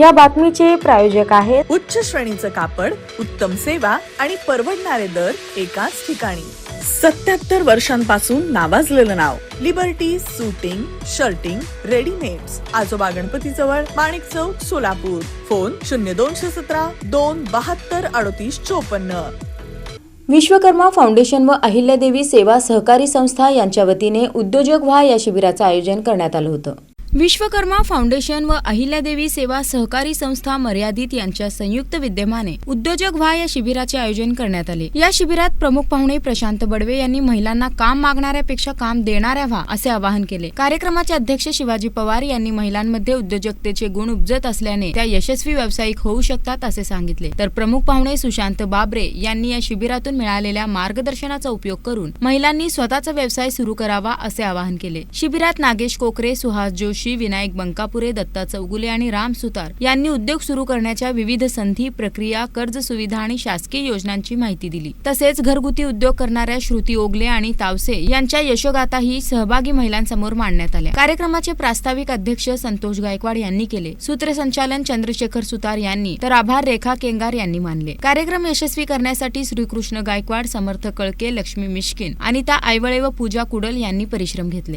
या बातमीचे प्रायोजक आहेत. उच्च श्रेणीचं कापड उत्तम सेवा आणि परवडणारे दर एकाच ठिकाणी. सत्याहत्तर वर्षांपासून नावाजलेलं नाव लिबर्टी सुटिंग शर्टिंग रेडीमेड्स आजोबा गणपती जवळ माणिक चौक सोलापूर. फोन शून्य दोनशे सतरा दोन बहात्तर अडतीस चोपन्न. विश्वकर्मा फाउंडेशन व अहिल्यादेवी सेवा सहकारी संस्था यांच्या वतीने उद्योजक व्हा या शिबिराचं आयोजन करण्यात आलं होतं. विश्वकर्मा फाउंडेशन व अहिल्यादेवी सेवा सहकारी संस्था मर्यादित यांच्या संयुक्त विद्यमाने उद्योजक व्हा या शिबिराचे आयोजन करण्यात आले. या शिबिरात प्रमुख पाहुणे प्रशांत बडवे यांनी महिलांना काम मागणाऱ्यापेक्षा काम देणाऱ्या व्हा असे आवाहन केले. कार्यक्रमाचे अध्यक्ष शिवाजी पवार यांनी महिलांमध्ये उद्योजकतेचे गुण उपजत असल्याने त्या यशस्वी व्यावसायिक होऊ शकतात असे सांगितले. तर प्रमुख पाहुणे सुशांत बाबरे यांनी या शिबिरातून मिळालेल्या मार्गदर्शनाचा उपयोग करून महिलांनी स्वतःचा व्यवसाय सुरू करावा असे आवाहन केले. शिबिरात नागेश कोकरे सुहास जोशी विनायक बंकापुरे दत्ता चौगुले आणि राम सुतार यांनी उद्योग सुरू करण्याच्या विविध संधी प्रक्रिया कर्ज सुविधा आणि शासकीय योजनांची माहिती दिली. तसेच घरगुती उद्योग करणाऱ्या श्रुती ओगले आणि तावसे यांच्या यशोगाथाही सहभागी महिलांसमोर मांडण्यात आल्या. कार्यक्रमाचे प्रास्ताविक अध्यक्ष संतोष गायकवाड यांनी केले. सूत्रसंचालन चंद्रशेखर सुतार यांनी तर आभार रेखा केंगार यांनी मानले. कार्यक्रम यशस्वी करण्यासाठी श्रीकृष्ण गायकवाड समर्थ कळके लक्ष्मी मिश्किन अनिता आयवळे व पूजा कुडल यांनी परिश्रम घेतले.